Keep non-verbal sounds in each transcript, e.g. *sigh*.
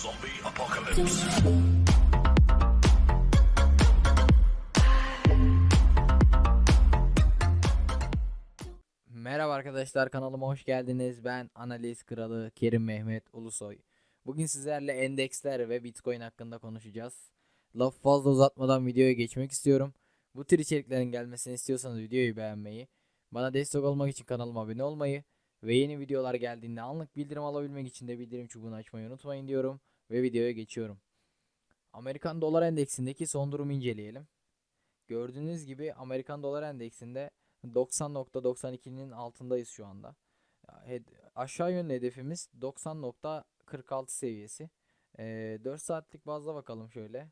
Zombie apocalypse. Merhaba arkadaşlar kanalıma hoş geldiniz. Ben analiz kralı Kerim Mehmet Ulusoy. Bugün sizlerle endeksler ve Bitcoin hakkında konuşacağız. Laf fazla uzatmadan videoya geçmek istiyorum. Bu tür içeriklerin gelmesini istiyorsanız videoyu beğenmeyi, bana destek olmak için kanalıma abone olmayı ve yeni videolar geldiğinde anlık bildirim alabilmek için de bildirim çubuğunu açmayı unutmayın diyorum ve videoya geçiyorum. Amerikan dolar endeksindeki son durumu inceleyelim. Gördüğünüz gibi Amerikan dolar endeksinde 90.92'nin altındayız şu anda. Aşağı yönlü hedefimiz 90.46 seviyesi. Ee, 4 saatlik bazda bakalım şöyle.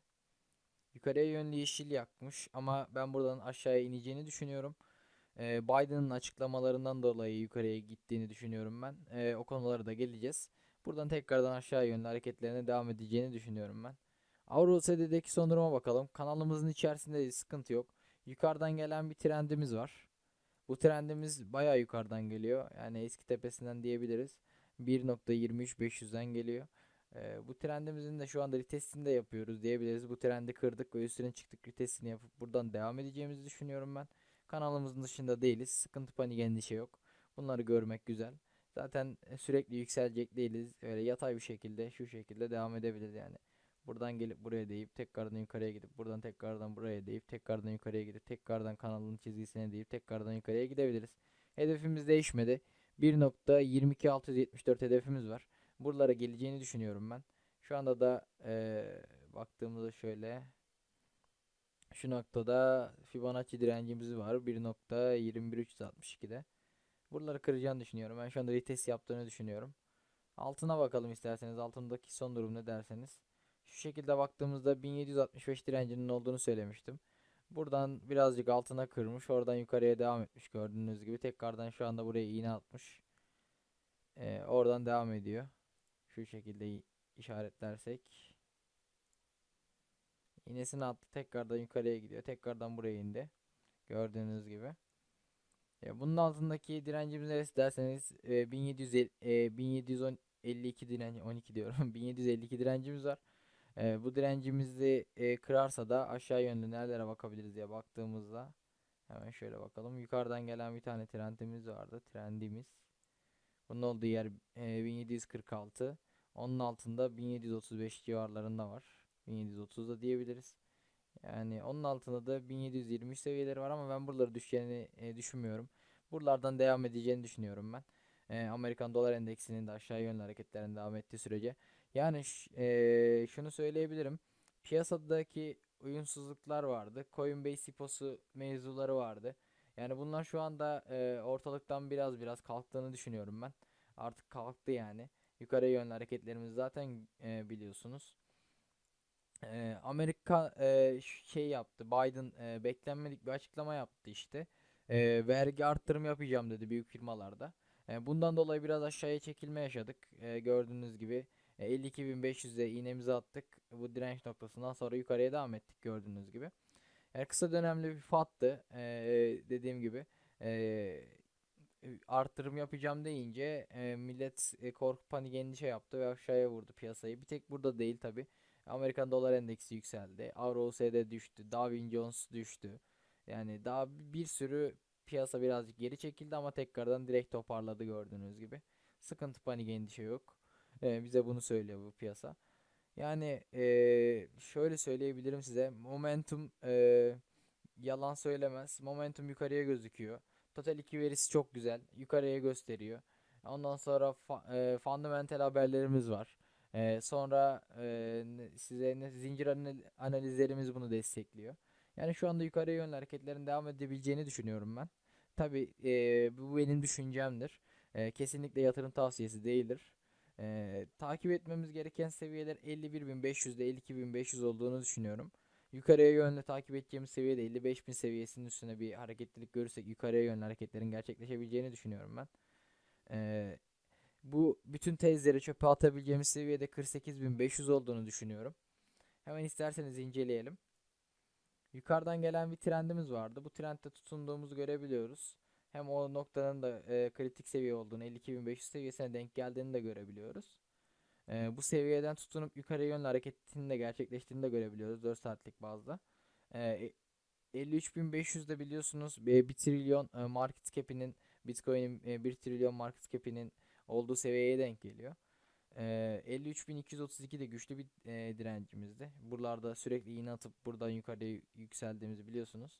Yukarıya yönlü yeşil yakmış ama ben buradan aşağıya ineceğini düşünüyorum. Ee, Biden'ın açıklamalarından dolayı yukarıya gittiğini düşünüyorum ben. O konulara da geleceğiz. Buradan tekrardan aşağı yönlü hareketlerine devam edeceğini düşünüyorum ben. Avro USD'deki son duruma bakalım. Kanalımızın içerisinde sıkıntı yok. Yukarıdan gelen bir trendimiz var. Bu trendimiz bayağı yukarıdan geliyor. Yani eski tepesinden diyebiliriz. 1.23500'den geliyor. Ee, bu trendimizin de şu anda retestini de yapıyoruz diyebiliriz. Bu trendi kırdık ve üstüne çıktık retestini yapıp buradan devam edeceğimizi düşünüyorum ben. Kanalımızın dışında değiliz. Sıkıntı panik endişe yok. Bunları görmek güzel. Zaten e, sürekli yükselecek değiliz. Öyle yatay bir şekilde şu şekilde devam edebiliriz yani. Buradan gelip buraya deyip tekrardan yukarıya gidip buradan tekrardan buraya deyip tekrardan yukarıya gidip tekrardan kanalın çizgisine deyip tekrardan yukarıya gidebiliriz. Hedefimiz değişmedi. 1.22674 hedefimiz var. Buralara geleceğini düşünüyorum ben. Şu anda da eee, baktığımızda şöyle şu noktada Fibonacci direncimiz var 1.21362'de. Buraları kıracağını düşünüyorum. Ben şu anda retest yaptığını düşünüyorum. Altına bakalım isterseniz. Altındaki son durum ne derseniz. Şu şekilde baktığımızda 1765 direncinin olduğunu söylemiştim. Buradan birazcık altına kırmış. Oradan yukarıya devam etmiş gördüğünüz gibi. Tekrardan şu anda buraya iğne atmış. Ee, oradan devam ediyor. Şu şekilde işaretlersek. İğnesini attı. Tekrardan yukarıya gidiyor. Tekrardan buraya indi. Gördüğünüz gibi. Ya bunun altındaki direncimiz neresi derseniz e, 1750, e, 1752 direnci 12 diyorum *laughs* 1752 direncimiz var. E, bu direncimizi e, kırarsa da aşağı yönlü nerelere bakabiliriz diye baktığımızda hemen şöyle bakalım. Yukarıdan gelen bir tane trendimiz vardı. Trendimiz. Bunun olduğu yer e, 1746. Onun altında 1735 civarlarında var. 1730 da diyebiliriz. Yani onun altında da 1723 seviyeleri var ama ben buraları düşeceğini e, düşünmüyorum. Buralardan devam edeceğini düşünüyorum ben. E, Amerikan dolar endeksinin de aşağı yönlü hareketlerin devam ettiği sürece. Yani e, şunu söyleyebilirim. Piyasadaki uyumsuzluklar vardı. Coinbase IPO'su mevzuları vardı. Yani bunlar şu anda e, ortalıktan biraz biraz kalktığını düşünüyorum ben. Artık kalktı yani. Yukarıya yönlü hareketlerimiz zaten e, biliyorsunuz. Ee, Amerika e, şey yaptı. Biden e, beklenmedik bir açıklama yaptı işte. Ee, vergi arttırım yapacağım dedi büyük firmalarda. E, bundan dolayı biraz aşağıya çekilme yaşadık. E, gördüğünüz gibi e, 52.500'e iğnemizi attık. Bu direnç noktasından sonra yukarıya devam ettik gördüğünüz gibi. Yani kısa dönemli bir fattı. E, dediğim gibi. E, artırım yapacağım deyince e, millet e, korku panik endişe yaptı ve aşağıya vurdu piyasayı. Bir tek burada değil tabi. Amerikan dolar endeksi yükseldi. Avro USD düştü. Dow Jones düştü. Yani daha bir sürü piyasa birazcık geri çekildi ama tekrardan direkt toparladı gördüğünüz gibi. Sıkıntı panik endişe yok. Ee, bize bunu söylüyor bu piyasa. Yani ee, şöyle söyleyebilirim size. Momentum ee, yalan söylemez. Momentum yukarıya gözüküyor. Total 2 verisi çok güzel. Yukarıya gösteriyor. Ondan sonra fa- ee, fundamental haberlerimiz var. Ee, sonra e, size zincir anal- analizlerimiz bunu destekliyor. Yani şu anda yukarıya yönlü hareketlerin devam edebileceğini düşünüyorum ben. Tabi bu benim düşüncemdir. E, kesinlikle yatırım tavsiyesi değildir. E, takip etmemiz gereken seviyeler 51.500 ile 52.500 olduğunu düşünüyorum. Yukarıya yönlü takip edeceğimiz seviyede 55.000 seviyesinin üstüne bir hareketlilik görürsek yukarıya yönlü hareketlerin gerçekleşebileceğini düşünüyorum ben. E, bu bütün tezleri çöpe atabileceğimiz seviyede 48.500 olduğunu düşünüyorum. Hemen isterseniz inceleyelim. Yukarıdan gelen bir trendimiz vardı. Bu trendde tutunduğumuzu görebiliyoruz. Hem o noktanın da e, kritik seviye olduğunu 52.500 seviyesine denk geldiğini de görebiliyoruz. E, bu seviyeden tutunup yukarı yönlü hareketinin de gerçekleştiğini de görebiliyoruz 4 saatlik bazda. E, 53.500'de biliyorsunuz e, 1 trilyon e, market cap'inin Bitcoin'in e, 1 trilyon market cap'inin olduğu seviyeye denk geliyor. E, 53.232 de güçlü bir e, direncimizdi. Buralarda sürekli iğne atıp buradan yukarıya yükseldiğimizi biliyorsunuz.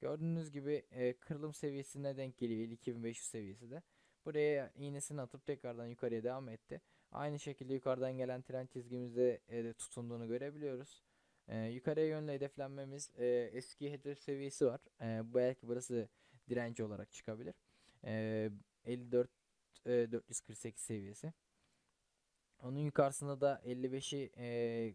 Gördüğünüz gibi e, kırılım seviyesine denk geliyor 52.500 seviyesi de. Buraya iğnesini atıp tekrardan yukarıya devam etti. Aynı şekilde yukarıdan gelen trend çizgimizde e, tutunduğunu görebiliyoruz. E, yukarıya yönlü hedeflenmemiz e, eski hedef seviyesi var. E, belki burası direnç olarak çıkabilir. E, 54 e, 448 seviyesi. Onun yukarısında da 55'i e,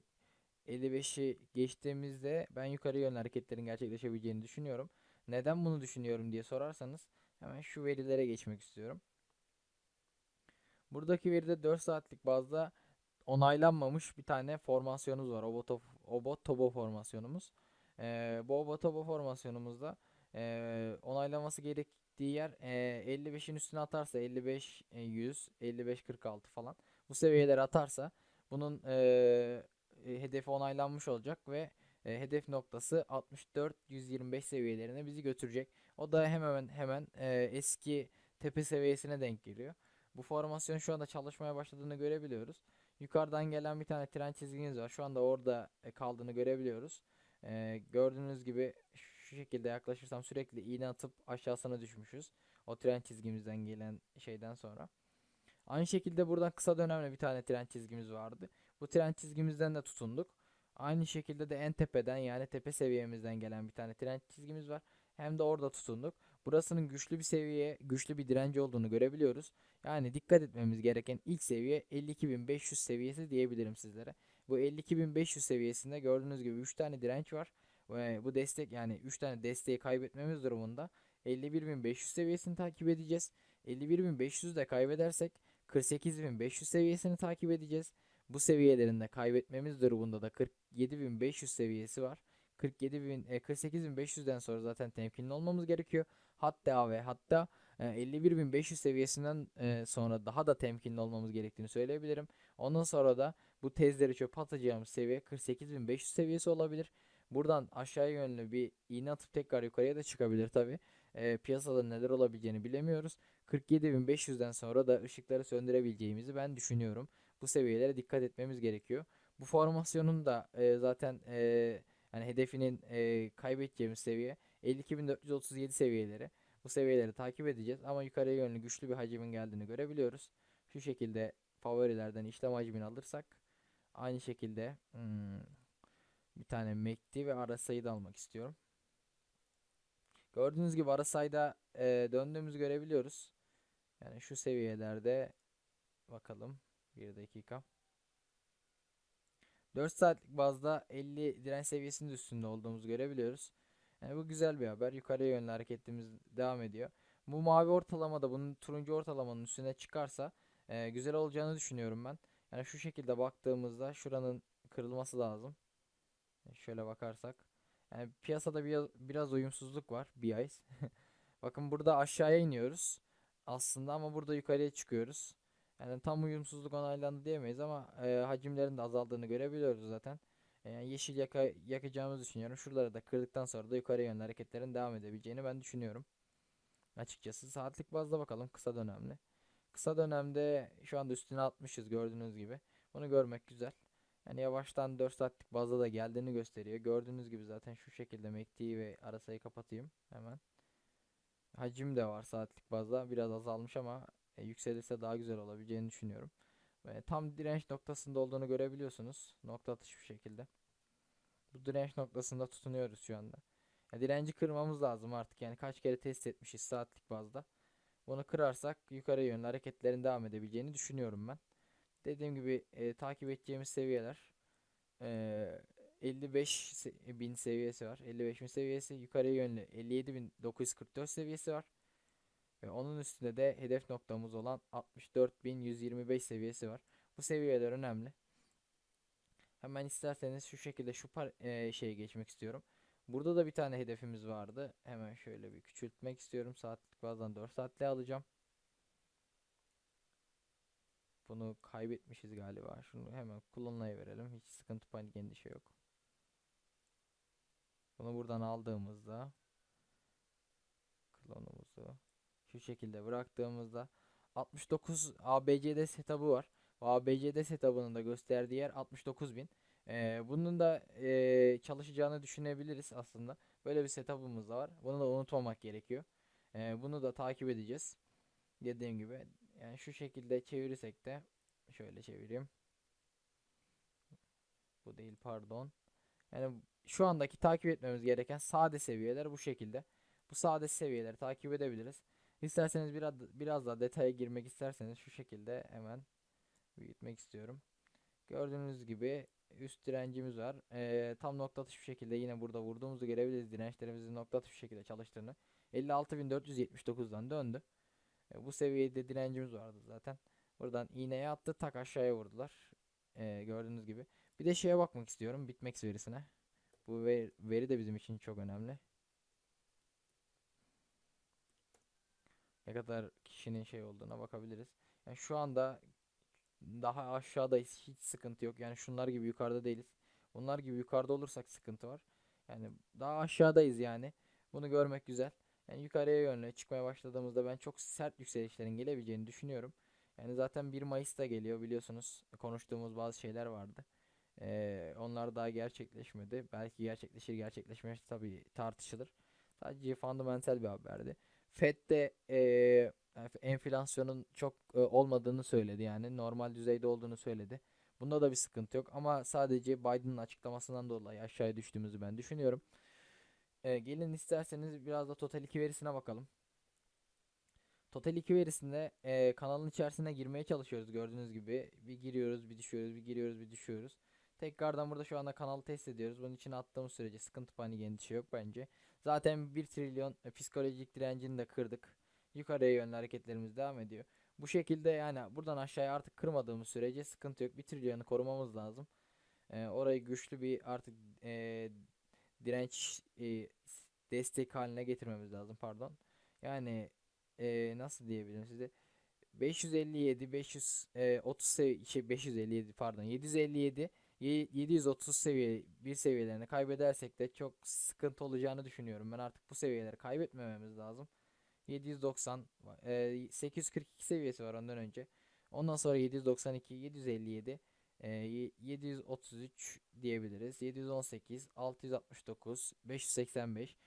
55'i geçtiğimizde ben yukarı yönlü hareketlerin gerçekleşebileceğini düşünüyorum. Neden bunu düşünüyorum diye sorarsanız hemen şu verilere geçmek istiyorum. Buradaki veride 4 saatlik bazda onaylanmamış bir tane formasyonumuz var. Oboto, Obotobo formasyonumuz. Ee, bu Obotobo formasyonumuzda e, onaylaması gerektiği yer e, 55'in üstüne atarsa 55 e, 100, 55 46 falan. Bu seviyeleri atarsa bunun e, hedefi onaylanmış olacak ve e, hedef noktası 64 125 seviyelerine bizi götürecek. O da hemen hemen e, eski tepe seviyesine denk geliyor. Bu formasyon şu anda çalışmaya başladığını görebiliyoruz. Yukarıdan gelen bir tane tren çizginiz var. Şu anda orada e, kaldığını görebiliyoruz. E, gördüğünüz gibi şu şekilde yaklaşırsam sürekli iğne atıp aşağısına düşmüşüz. O tren çizgimizden gelen şeyden sonra. Aynı şekilde buradan kısa dönemli bir tane tren çizgimiz vardı. Bu tren çizgimizden de tutunduk. Aynı şekilde de en tepeden yani tepe seviyemizden gelen bir tane tren çizgimiz var. Hem de orada tutunduk. Burasının güçlü bir seviye, güçlü bir direnci olduğunu görebiliyoruz. Yani dikkat etmemiz gereken ilk seviye 52.500 seviyesi diyebilirim sizlere. Bu 52.500 seviyesinde gördüğünüz gibi 3 tane direnç var. Bu destek yani 3 tane desteği kaybetmemiz durumunda 51.500 seviyesini takip edeceğiz. 51.500 de kaybedersek 48.500 seviyesini takip edeceğiz. Bu seviyelerinde kaybetmemiz durumunda da 47.500 seviyesi var. 47.000 e, 48.500'den sonra zaten temkinli olmamız gerekiyor. Hatta ve hatta e, 51.500 seviyesinden e, sonra daha da temkinli olmamız gerektiğini söyleyebilirim. Ondan sonra da bu tezleri çöpe atacağımız seviye 48.500 seviyesi olabilir. Buradan aşağıya yönlü bir iğne atıp tekrar yukarıya da çıkabilir tabi. E, piyasada neler olabileceğini bilemiyoruz. 47.500'den sonra da ışıkları söndürebileceğimizi ben düşünüyorum. Bu seviyelere dikkat etmemiz gerekiyor. Bu formasyonun da e, zaten e, yani hedefinin e, kaybedeceğimiz seviye 52.437 seviyeleri. Bu seviyeleri takip edeceğiz ama yukarıya yönlü güçlü bir hacimin geldiğini görebiliyoruz. Şu şekilde favorilerden işlem hacmini alırsak aynı şekilde hmm, bir tane MACD ve RSI'yi da almak istiyorum. Gördüğünüz gibi RSI'da e, döndüğümüzü görebiliyoruz. Yani şu seviyelerde bakalım bir dakika. 4 saatlik bazda 50 direnç seviyesinin üstünde olduğumuzu görebiliyoruz. Yani bu güzel bir haber. Yukarıya yönlü hareketimiz devam ediyor. Bu mavi ortalamada bunun turuncu ortalamanın üstüne çıkarsa e, güzel olacağını düşünüyorum ben. Yani şu şekilde baktığımızda şuranın kırılması lazım. Yani şöyle bakarsak. Yani piyasada biraz, biraz uyumsuzluk var. BIS. *laughs* Bakın burada aşağıya iniyoruz. Aslında ama burada yukarıya çıkıyoruz. Yani tam uyumsuzluk onaylandı diyemeyiz ama e, hacimlerin de azaldığını görebiliyoruz zaten. E, yani yeşil yaka, yakacağımızı düşünüyorum. Şuraları da kırdıktan sonra da yukarı yönlü hareketlerin devam edebileceğini ben düşünüyorum. Açıkçası saatlik bazda bakalım kısa dönemli. Kısa dönemde şu anda üstüne atmışız gördüğünüz gibi. Bunu görmek güzel. Yani yavaştan 4 saatlik bazda da geldiğini gösteriyor. Gördüğünüz gibi zaten şu şekilde MACD'yi ve arasayı kapatayım hemen. Hacim de var saatlik bazda. Biraz azalmış ama e, yükselirse daha güzel olabileceğini düşünüyorum. Ve tam direnç noktasında olduğunu görebiliyorsunuz. Nokta atışı bir şekilde. Bu direnç noktasında tutunuyoruz şu anda. Ya, direnci kırmamız lazım artık. Yani kaç kere test etmişiz saatlik bazda. Bunu kırarsak yukarı yönlü hareketlerin devam edebileceğini düşünüyorum ben. Dediğim gibi e, takip edeceğimiz seviyeler e, 55 bin seviyesi var. 55 bin seviyesi yukarıya yönlü 57.944 seviyesi var. Ve onun üstünde de hedef noktamız olan 64.125 seviyesi var. Bu seviyeler önemli. Hemen isterseniz şu şekilde şu par e, şeye geçmek istiyorum. Burada da bir tane hedefimiz vardı. Hemen şöyle bir küçültmek istiyorum. Saatlik bazen 4 saatle alacağım. Bunu kaybetmişiz galiba. Şunu hemen kullanıverelim. Hiç sıkıntı panik endişe yok. Bunu buradan aldığımızda klonumuzu şu şekilde bıraktığımızda 69 ABCD setup'ı var. ABCD setup'ının da gösterdiği yer 69.000. Ee, bunun da ee, çalışacağını düşünebiliriz aslında. Böyle bir setup'ımız da var. Bunu da unutmamak gerekiyor. Ee, bunu da takip edeceğiz. Dediğim gibi yani şu şekilde çevirirsek de şöyle çevireyim. Bu değil pardon. Yani şu andaki takip etmemiz gereken sade seviyeler bu şekilde. Bu sade seviyeleri takip edebiliriz. İsterseniz biraz biraz daha detaya girmek isterseniz şu şekilde hemen büyütmek istiyorum. Gördüğünüz gibi üst direncimiz var. Ee, tam nokta atışı şekilde yine burada vurduğumuzu görebiliriz. Dirençlerimizin nokta atışı şekilde çalıştığını. 56.479'dan döndü. E, bu seviyede direncimiz vardı zaten. Buradan iğneye attı tak aşağıya vurdular. E, gördüğünüz gibi. Bir de şeye bakmak istiyorum. Bitmex verisine. Bu veri, veri de bizim için çok önemli. Ne kadar kişinin şey olduğuna bakabiliriz. Yani şu anda daha aşağıdayız. Hiç sıkıntı yok. Yani şunlar gibi yukarıda değiliz. Bunlar gibi yukarıda olursak sıkıntı var. Yani daha aşağıdayız yani. Bunu görmek güzel. Yani yukarıya yönlü çıkmaya başladığımızda ben çok sert yükselişlerin gelebileceğini düşünüyorum. Yani zaten 1 Mayıs'ta geliyor biliyorsunuz. Konuştuğumuz bazı şeyler vardı. Ee, onlar daha gerçekleşmedi. Belki gerçekleşir gerçekleşmez tabii tartışılır. Sadece fundamental bir haberdi. Fed de e, enflasyonun çok e, olmadığını söyledi yani normal düzeyde olduğunu söyledi. Bunda da bir sıkıntı yok ama sadece Biden'ın açıklamasından dolayı aşağıya düştüğümüzü ben düşünüyorum. E, gelin isterseniz biraz da Total 2 verisine bakalım. Total 2 verisinde e, kanalın içerisine girmeye çalışıyoruz gördüğünüz gibi. Bir giriyoruz bir düşüyoruz bir giriyoruz bir düşüyoruz. Tekrardan burada şu anda kanalı test ediyoruz. Bunun için attığımız sürece sıkıntı panik endişe yok bence. Zaten 1 trilyon e, psikolojik direncini de kırdık. Yukarıya yönlü hareketlerimiz devam ediyor. Bu şekilde yani buradan aşağıya artık kırmadığımız sürece sıkıntı yok. 1 trilyonu korumamız lazım. E, orayı güçlü bir artık e, direnç e, destek haline getirmemiz lazım pardon. Yani e, nasıl diyebilirim size 557 530 seviye şey 557 pardon 757 730 seviye bir seviyelerini kaybedersek de çok sıkıntı olacağını düşünüyorum. Ben artık bu seviyeleri kaybetmememiz lazım. 790 e, 842 seviyesi var ondan önce. Ondan sonra 792 757 e, 733 diyebiliriz. 718 669 585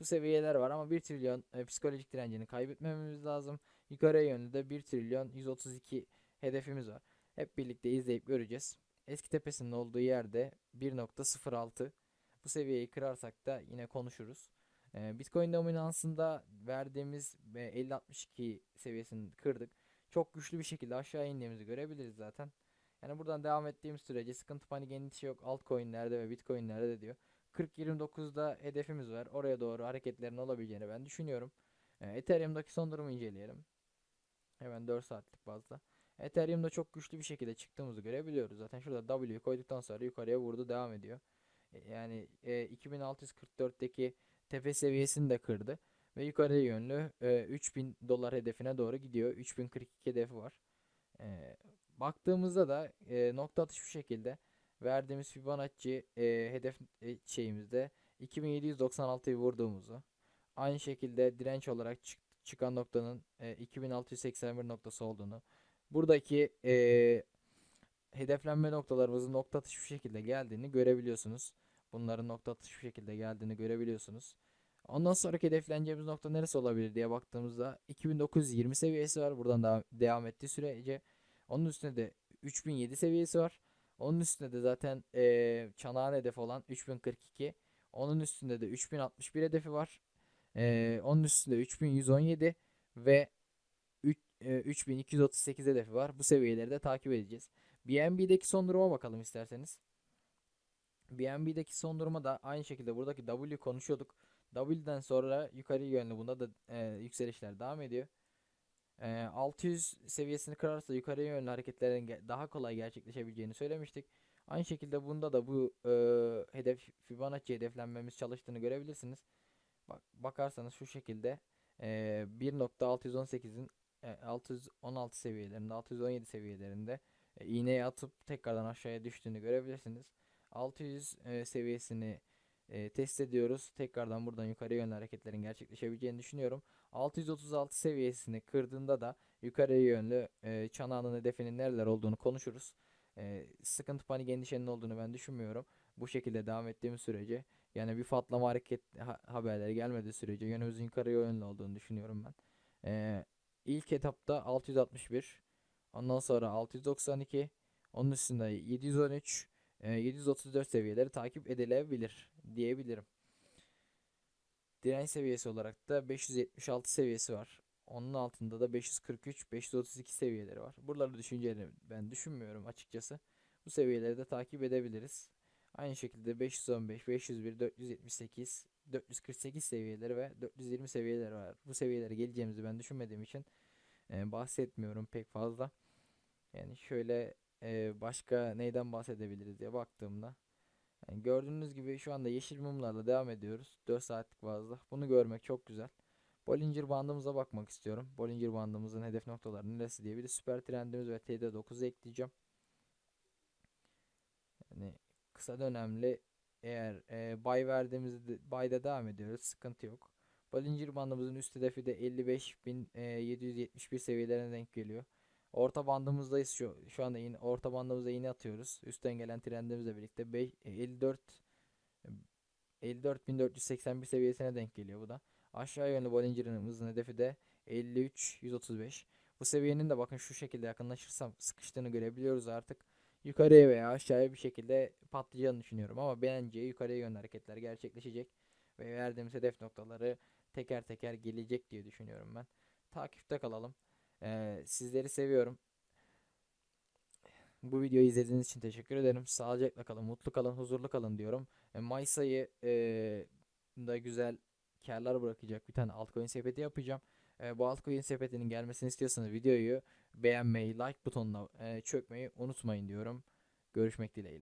bu seviyeler var ama 1 trilyon e, psikolojik direncini kaybetmememiz lazım. Yukarıya yönlü de 1 trilyon 132 hedefimiz var. Hep birlikte izleyip göreceğiz. Eski tepesinin olduğu yerde 1.06 bu seviyeyi kırarsak da yine konuşuruz. Ee, Bitcoin dominansında verdiğimiz 50-62 seviyesini kırdık. Çok güçlü bir şekilde aşağı indiğimizi görebiliriz zaten. Yani buradan devam ettiğimiz sürece sıkıntı panik endişe yok altcoin'lerde ve bitcoin'lerde de diyor. 40-29'da hedefimiz var. Oraya doğru hareketlerin olabileceğini ben düşünüyorum. Ee, Ethereum'daki son durumu inceleyelim. Hemen 4 saatlik bazda. Ethereum'da çok güçlü bir şekilde çıktığımızı görebiliyoruz. Zaten şurada W'yu koyduktan sonra yukarıya vurdu devam ediyor. E, yani e, 2644'teki tepe seviyesini de kırdı. Ve yukarıya yönlü e, 3000 dolar hedefine doğru gidiyor. 3042 hedefi var. E, baktığımızda da e, nokta atış bu şekilde. Verdiğimiz Fibonacci e, hedef e, şeyimizde 2796'yı vurduğumuzu. Aynı şekilde direnç olarak çık çıkan noktanın e, 2681 noktası olduğunu. Buradaki e, hedeflenme noktalarımızın nokta atışı bir şekilde geldiğini görebiliyorsunuz. Bunların nokta atışı bir şekilde geldiğini görebiliyorsunuz. Ondan sonraki hedefleneceğimiz nokta neresi olabilir diye baktığımızda 2920 seviyesi var. Buradan da devam ettiği sürece. Onun üstünde de 3007 seviyesi var. Onun üstünde de zaten e, çanağın hedefi olan 3042. Onun üstünde de 3061 hedefi var. E, onun üstünde 3117 ve 3, e, 3238 hedefi var. Bu seviyeleri de takip edeceğiz. BNB'deki son duruma bakalım isterseniz. BNB'deki son duruma da aynı şekilde buradaki W konuşuyorduk. W'den sonra yukarı yönlü bunda da e, yükselişler devam ediyor. E, 600 seviyesini kırarsa yukarı yönlü hareketlerin daha kolay gerçekleşebileceğini söylemiştik. Aynı şekilde bunda da bu e, hedef Fibonacci hedeflenmemiz çalıştığını görebilirsiniz. Bak, bakarsanız şu şekilde e, 1.618'in e, 616 seviyelerinde 617 seviyelerinde e, iğneye atıp tekrardan aşağıya düştüğünü görebilirsiniz. 600 e, seviyesini e, test ediyoruz. Tekrardan buradan yukarı yönlü hareketlerin gerçekleşebileceğini düşünüyorum. 636 seviyesini kırdığında da yukarı yönlü e, çanağının hedefinin nereler olduğunu konuşuruz. E, sıkıntı panik endişenin olduğunu ben düşünmüyorum. Bu şekilde devam ettiğimiz sürece yani bir patlama hareket ha- haberleri gelmediği sürece yönümüzün yukarı yönlü olduğunu düşünüyorum ben. E, ilk etapta 661 ondan sonra 692 onun üstünde 713 e, 734 seviyeleri takip edilebilir diyebilirim. Direnç seviyesi olarak da 576 seviyesi var. Onun altında da 543, 532 seviyeleri var. Buraları düşünceli ben düşünmüyorum açıkçası. Bu seviyeleri de takip edebiliriz. Aynı şekilde 515, 501, 478, 448 seviyeleri ve 420 seviyeleri var. Bu seviyelere geleceğimizi ben düşünmediğim için e, bahsetmiyorum pek fazla. Yani şöyle e, başka neyden bahsedebiliriz diye baktığımda yani gördüğünüz gibi şu anda yeşil mumlarla devam ediyoruz. 4 saatlik fazla. Bunu görmek çok güzel. Bollinger bandımıza bakmak istiyorum. Bollinger bandımızın hedef noktaları neresi diye bir de süper trendimiz ve TD9'u ekleyeceğim. Yani kısa dönemli eğer e, buy verdiğimizde buy'da devam ediyoruz. Sıkıntı yok. Bollinger bandımızın üst hedefi de 55.771 seviyelerine denk geliyor. Orta bandımızdayız şu şu anda yine orta bandımıza iğne atıyoruz. Üstten gelen trendimizle birlikte 5, 54 54.481 seviyesine denk geliyor bu da. Aşağı yönlü Bollinger'ımızın hedefi de 53 135. Bu seviyenin de bakın şu şekilde yakınlaşırsam sıkıştığını görebiliyoruz artık. Yukarıya veya aşağıya bir şekilde patlayacağını düşünüyorum ama bence yukarıya yönlü hareketler gerçekleşecek ve verdiğimiz hedef noktaları teker teker gelecek diye düşünüyorum ben. Takipte kalalım. Ee, sizleri seviyorum. Bu videoyu izlediğiniz için teşekkür ederim. Sağlıcakla kalın, mutlu kalın, huzurlu kalın diyorum. E, Mayıs ayı e, da güzel karlar bırakacak bir tane altcoin sepeti yapacağım. E, bu altcoin sepetinin gelmesini istiyorsanız videoyu beğenmeyi, like butonuna e, çökmeyi unutmayın diyorum. Görüşmek dileğiyle.